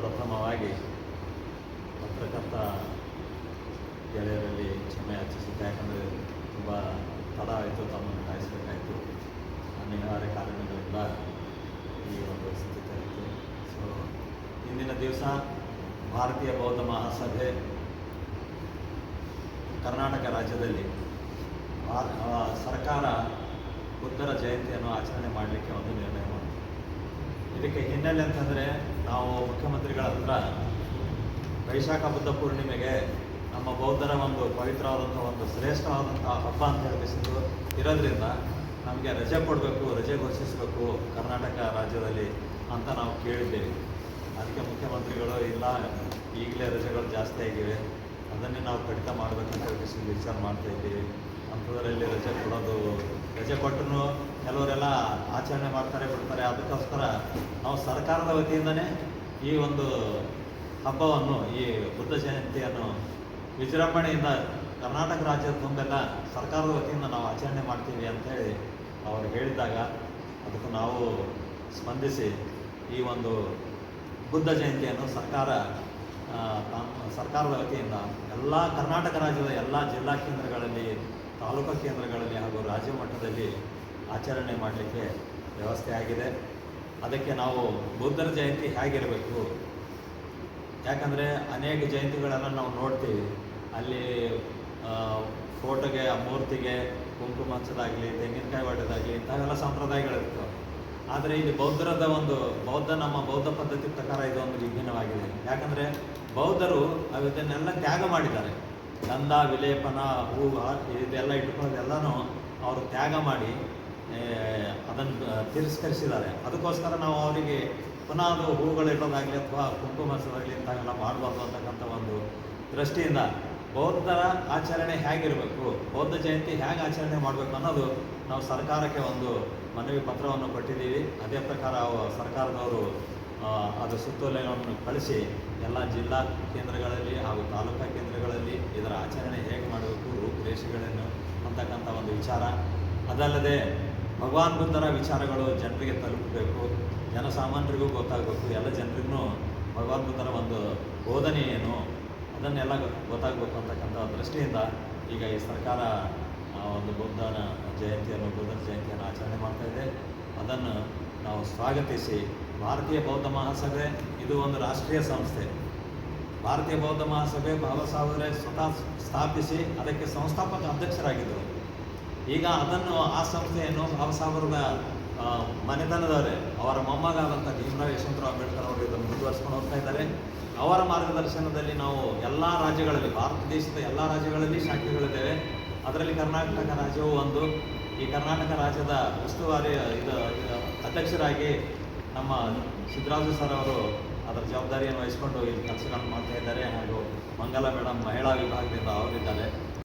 ಪ್ರಥಮವಾಗಿ ಪತ್ರಕರ್ತ ಗೆಳೆಯರಲ್ಲಿ ಕ್ಷಮೆ ಯಾಚಿಸಿದ್ದೆ. ಯಾಕಂದರೆ ತುಂಬ ತಡ ಆಯಿತು, ತಮ್ಮನ್ನು ಕಾಯಿಸಬೇಕಾಯಿತು. ಅನಿವಾರ್ಯ ಕಾರಣಗಳಿಂದ ಈ ಒಂದು ಸ್ಥಿತಿ ಆಯಿತು. ಸೊ ಇಂದಿನ ದಿವಸ ಭಾರತೀಯ ಬೌದ್ಧ ಮಹಾಸಭೆ ಕರ್ನಾಟಕ ರಾಜ್ಯದಲ್ಲಿ ಸರ್ಕಾರ ಬುದ್ಧರ ಜಯಂತಿಯನ್ನು ಆಚರಣೆ ಮಾಡಲಿಕ್ಕೆ ಒಂದು ನಿರ್ಣಯ ಇದಕ್ಕೆ ಹಿನ್ನೆಲೆ ಅಂತಂದರೆ ನಾವು ಮುಖ್ಯಮಂತ್ರಿಗಳ ಹತ್ರ ವೈಶಾಖ ಬುದ್ಧ ಪೂರ್ಣಿಮೆಗೆ ನಮ್ಮ ಬೌದ್ಧರ ಒಂದು ಪವಿತ್ರವಾದಂಥ ಒಂದು ಶ್ರೇಷ್ಠವಾದಂಥ ಹಬ್ಬ ಅಂತ ಹೇಳಬೇಕು ಇರೋದ್ರಿಂದ ನಮಗೆ ರಜೆ ಕೊಡಬೇಕು, ರಜೆ ಘೋಷಿಸಬೇಕು ಕರ್ನಾಟಕ ರಾಜ್ಯದಲ್ಲಿ ಅಂತ ನಾವು ಕೇಳಿದ್ದೇವೆ. ಅದಕ್ಕೆ ಮುಖ್ಯಮಂತ್ರಿಗಳು, ಇಲ್ಲ, ಈಗಲೇ ರಜೆಗಳು ಜಾಸ್ತಿ ಆಗಿವೆ. ಅದನ್ನೇ ನಾವು ಕಡಿತ ಮಾಡಬೇಕಂತ ವಿಚಾರ ಮಾಡ್ತಾ ಇದ್ದೀವಿ. ಅಂಥದ್ರಲ್ಲಿ ರಜೆ ಕೊಡೋದು. ರಜೆ ಕೊಟ್ಟರು ಕೆಲವರೆಲ್ಲ ಆಚರಣೆ ಮಾಡ್ತಾರೆ, ಬಿಡ್ತಾರೆ. ಅದಕ್ಕೋಸ್ಕರ ನಾವು ಸರ್ಕಾರದ ವತಿಯಿಂದನೇ ಈ ಒಂದು ಹಬ್ಬವನ್ನು, ಈ ಬುದ್ಧ ಜಯಂತಿಯನ್ನು ವಿಜೃಂಭಣೆಯಿಂದ ಕರ್ನಾಟಕ ರಾಜ್ಯದ ತುಂಬೆಲ್ಲ ಸರ್ಕಾರದ ವತಿಯಿಂದ ನಾವು ಆಚರಣೆ ಮಾಡ್ತೀವಿ ಅಂತೇಳಿ ಅವರು ಹೇಳಿದಾಗ ಅದಕ್ಕೆ ನಾವು ಸ್ಪಂದಿಸಿ ಈ ಒಂದು ಬುದ್ಧ ಜಯಂತಿಯನ್ನು ಸರ್ಕಾರ ಸರ್ಕಾರದ ವತಿಯಿಂದ ಎಲ್ಲ ಕರ್ನಾಟಕ ರಾಜ್ಯದ ಎಲ್ಲ ಜಿಲ್ಲಾ ಕೇಂದ್ರಗಳಲ್ಲಿ, ತಾಲೂಕು ಕೇಂದ್ರಗಳಲ್ಲಿ ಹಾಗೂ ರಾಜ್ಯ ಮಟ್ಟದಲ್ಲಿ ಆಚರಣೆ ಮಾಡಲಿಕ್ಕೆ ವ್ಯವಸ್ಥೆ ಆಗಿದೆ. ಅದಕ್ಕೆ ನಾವು ಬುದ್ಧರ ಜಯಂತಿ ಹೇಗಿರಬೇಕು? ಯಾಕಂದರೆ ಅನೇಕ ಜಯಂತಿಗಳನ್ನು ನಾವು ನೋಡ್ತೀವಿ. ಅಲ್ಲಿ ಫೋಟೋಗೆ ಮೂರ್ತಿಗೆ, ಕುಂಕುಮ ತೆಂಗಿನಕಾಯಿ ಹೊಡೆದಾಗಲಿ ಇಂಥವೆಲ್ಲ ಸಂಪ್ರದಾಯಗಳಿರ್ತವೆ. ಆದರೆ ಇಲ್ಲಿ ಬೌದ್ಧರದ ಒಂದು ಬೌದ್ಧ, ನಮ್ಮ ಬೌದ್ಧ ಪದ್ಧತಿ ಪ್ರಕಾರ ಇದು ಒಂದು ವಿಭಿನ್ನವಾಗಿದೆ. ಯಾಕಂದರೆ ಬೌದ್ಧರು ಅದನ್ನೆಲ್ಲ ತ್ಯಾಗ ಮಾಡಿದ್ದಾರೆ. ಗಂಧ ವಿಲೇಪನ, ಹೂವ, ಇದೆಲ್ಲ ಇಟ್ಕೊಳ್ಳೋದೆಲ್ಲನೂ ಅವರು ತ್ಯಾಗ ಮಾಡಿ ಅದನ್ನು ತಿರಸ್ಕರಿಸಿದ್ದಾರೆ. ಅದಕ್ಕೋಸ್ಕರ ನಾವು ಅವರಿಗೆ ಪುನಃ ಅದು ಹೂಗಳಿಡೋದಾಗಲಿ ಅಥವಾ ಕುಂಕುಮಸದಾಗಲಿ ಇಂಥವೆಲ್ಲ ಮಾಡಬಾರ್ದು ಅಂತಕ್ಕಂಥ ಒಂದು ದೃಷ್ಟಿಯಿಂದ ಬೌದ್ಧರ ಆಚರಣೆ ಹೇಗಿರಬೇಕು? ಬೌದ್ಧ ಜಯಂತಿ ಹೇಗೆ ಆಚರಣೆ ಮಾಡಬೇಕು ಅನ್ನೋದು ನಾವು ಸರ್ಕಾರಕ್ಕೆ ಒಂದು ಮನವಿ ಪತ್ರವನ್ನು ಕೊಟ್ಟಿದ್ದೀವಿ. ಅದೇ ಪ್ರಕಾರ ಸರ್ಕಾರದವರು ಅದರ ಅದು ಸುತ್ತೋಲೆಗಳನ್ನು ಕಳಿಸಿ ಎಲ್ಲ ಜಿಲ್ಲಾ ಕೇಂದ್ರಗಳಲ್ಲಿ ಹಾಗೂ ತಾಲೂಕಾ ಕೇಂದ್ರಗಳಲ್ಲಿ ಇದರ ಆಚರಣೆ ಹೇಗೆ ಮಾಡಬೇಕು ರೂಪುರೇಷೆಗಳನ್ನು ಅಂತಕ್ಕಂಥ ಒಂದು ವಿಚಾರ. ಅದಲ್ಲದೆ ಭಗವಾನ್ ಬುದ್ಧರ ವಿಚಾರಗಳು ಜನರಿಗೆ ತಲುಪಬೇಕು. ಜನಸಾಮಾನ್ಯರಿಗೂ ಗೊತ್ತಾಗಬೇಕು. ಎಲ್ಲ ಜನರಿಗೂ ಭಗವಾನ್ ಬುದ್ಧರ ಒಂದು ಬೋಧನೆ ಏನು? ಅದನ್ನೆಲ್ಲ ಗೊತ್ತಾಗಬೇಕು ಅಂತಕ್ಕಂಥ ದೃಷ್ಟಿಯಿಂದ ಈಗ ಈ ಸರ್ಕಾರ ಒಂದು ಬುದ್ಧನ ಜಯಂತಿಯನ್ನು ಬುದ್ಧನ ಜಯಂತಿಯನ್ನು ಆಚರಣೆ ಮಾಡ್ತಾ ಇದೆ. ಅದನ್ನು ನಾವು ಸ್ವಾಗತಿಸಿ. ಭಾರತೀಯ ಬೌದ್ಧ ಮಹಾಸಭೆ ಇದು ಒಂದು ರಾಷ್ಟ್ರೀಯ ಸಂಸ್ಥೆ. ಭಾರತೀಯ ಬೌದ್ಧ ಮಹಾಸಭೆ ಬಾಬಾ ಸಾಹೇಬರೇ ಸ್ವತಃ ಸ್ಥಾಪಿಸಿ ಅದಕ್ಕೆ ಸಂಸ್ಥಾಪಕ ಅಧ್ಯಕ್ಷರಾಗಿದ್ದರು. ಈಗ ಅದನ್ನು ಆ ಸಂಸ್ಥೆಯನ್ನು ಬಾಬಾ ಸಾಹೇಬರದ ಆ, ಮನೆತನದವರೇ ಅವರ ಮೊಮ್ಮಗಾದಂಥ ಭೀಮರಾವ್ ಯಶವಂತರಾವ್ ಅಂಬೇಡ್ಕರ್ ಅವರು ಮುಂದುವರಿಸ್ಕೊಂಡು ಹೋಗ್ತಾ ಇದ್ದಾರೆ. ಅವರ ಮಾರ್ಗದರ್ಶನದಲ್ಲಿ ನಾವು ಎಲ್ಲ ರಾಜ್ಯಗಳಲ್ಲಿ, ಭಾರತ ದೇಶದ ಎಲ್ಲ ರಾಜ್ಯಗಳಲ್ಲಿ ಶಾಖೆಗಳಿದ್ದೇವೆ. ಅದರಲ್ಲಿ ಕರ್ನಾಟಕ ರಾಜ್ಯವು ಒಂದು. ಈ ಕರ್ನಾಟಕ ರಾಜ್ಯದ ಉಸ್ತುವಾರಿ, ಇದು ಅಧ್ಯಕ್ಷರಾಗಿ ನಮ್ಮ ಸಿದ್ದರಾಜು ಸರ್ ಅವರು ಅದರ ಜವಾಬ್ದಾರಿಯನ್ನು ವಹಿಸಿಕೊಂಡು ಇಲ್ಲಿ ಕೆಲಸಗಳನ್ನು ಮಾಡ್ತಾ ಇದ್ದಾರೆ. ಹಾಗೂ ಮಂಗಲ ಮೇಡಮ್ ಮಹಿಳಾ ವಿಭಾಗದಿಂದ ಅವರಿದ್ದಾರೆ.